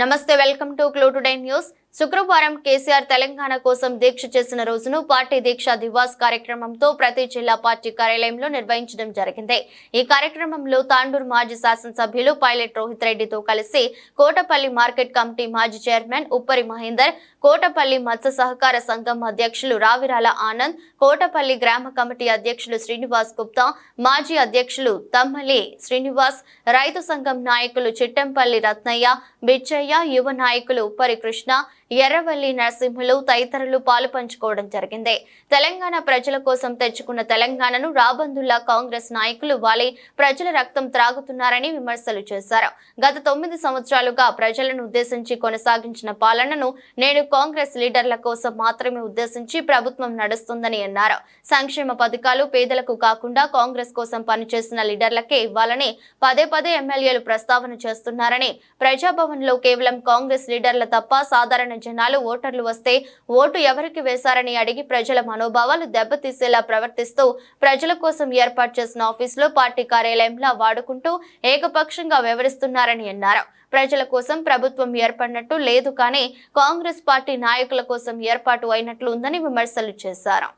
నమస్తే welcome to clue today news. శుక్రవారం కేసీఆర్ తెలంగాణ కోసం దీక్ష చేసిన రోజును పార్టీ దీక్ష దివాస్ కార్యక్రమంతో ప్రతి జిల్లా పార్టీ కార్యాలయంలో నిర్వహించడం జరిగింది. ఈ కార్యక్రమంలో తాండూరు మాజీ శాసనసభ్యులు పైలట్ రోహిత్ రెడ్డితో కలిసి కోటపల్లి మార్కెట్ కమిటీ మాజీ చైర్మన్ ఉప్పరి మహేందర్ కోటపల్లి మత్స్య సహకార సంఘం అధ్యక్షులు రావిరాల ఆనంద్ కోటపల్లి గ్రామ కమిటీ అధ్యక్షులు శ్రీనివాస్ గుప్తా మాజీ అధ్యక్షులు తమ్మలి శ్రీనివాస్ రైతు సంఘం నాయకులు చిట్టంపల్లి రత్నయ్య బిచ్చయ్య యువ నాయకులు ఉప్పరి కృష్ణ ఎర్రవల్లి నరసింహులు తదితరులు పాలు పంచుకోవడం జరిగింది. తెలంగాణ ప్రజల కోసం తెచ్చుకున్న తెలంగాణను రాబందుల్లా కాంగ్రెస్ నాయకులు వాలి ప్రజల రక్తం త్రాగుతున్నారని విమర్శలు చేశారు. గత తొమ్మిది సంవత్సరాలుగా ప్రజలను ఉద్దేశించి కొనసాగించిన పాలనను నేడు కాంగ్రెస్ లీడర్ల కోసం మాత్రమే ఉద్దేశించి ప్రభుత్వం నడుస్తుందని అన్నారు. సంక్షేమ పథకాలు పేదలకు కాకుండా కాంగ్రెస్ కోసం పనిచేసిన లీడర్లకే ఇవ్వాలని పదే పదే ఎమ్మెల్యేలు ప్రస్తావన చేస్తున్నారని ప్రజాభవన్లో కేవలం కాంగ్రెస్ లీడర్ల తప్ప సాధారణ జనాలు ఓటర్లు వస్తే ఓటు ఎవరికి వేశారని అడిగి ప్రజల మనోభావాలు దెబ్బతీసేలా ప్రవర్తిస్తూ ప్రజల కోసం ఏర్పాటు చేసిన ఆఫీసులో పార్టీ కార్యాలయంలా వాడుకుంటూ ఏకపక్షంగా వ్యవహరిస్తున్నారని అన్నారు. ప్రజల కోసం ప్రభుత్వం ఏర్పడినట్టు లేదు కానీ కాంగ్రెస్ పార్టీ నాయకుల కోసం ఏర్పాటు అయినట్లు ఉందని విమర్శలు చేశారు.